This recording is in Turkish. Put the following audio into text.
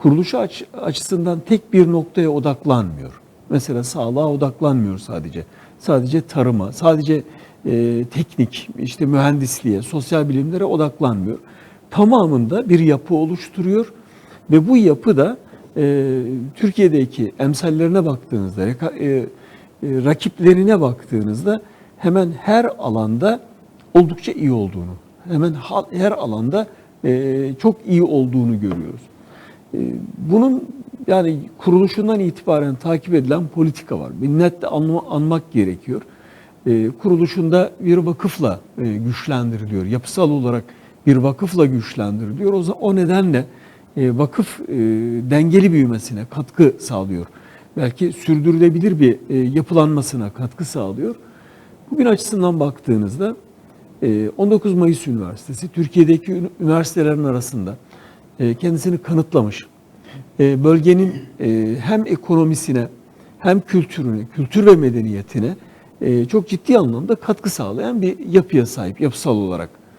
kuruluşu aç- açısından tek bir noktaya odaklanmıyor. Mesela sağlığa odaklanmıyor sadece. Sadece tarıma, sadece e, teknik, işte mühendisliğe, sosyal bilimlere odaklanmıyor. Tamamında bir yapı oluşturuyor ve bu yapı da e, Türkiye'deki emsallerine baktığınızda, e, e, rakiplerine baktığınızda hemen her alanda oldukça iyi olduğunu, hemen her alanda e, çok iyi olduğunu görüyoruz. E, Bunun yani kuruluşundan itibaren takip edilen politika var. Minnetle anma- anmak gerekiyor. E, Kuruluşunda bir vakıfla e, güçlendiriliyor. Yapısal olarak bir vakıfla güçlendiriliyor. O, o nedenle e, vakıf e, dengeli büyümesine katkı sağlıyor. Belki sürdürülebilir bir yapılanmasına katkı sağlıyor. Bugün açısından baktığınızda e, 19 Mayıs Üniversitesi Türkiye'deki ün- üniversitelerin arasında kendisini kanıtlamış. E, Bölgenin e, hem ekonomisine hem kültürüne, kültür ve medeniyetine e, çok ciddi anlamda katkı sağlayan bir yapıya sahip yapısal olarak.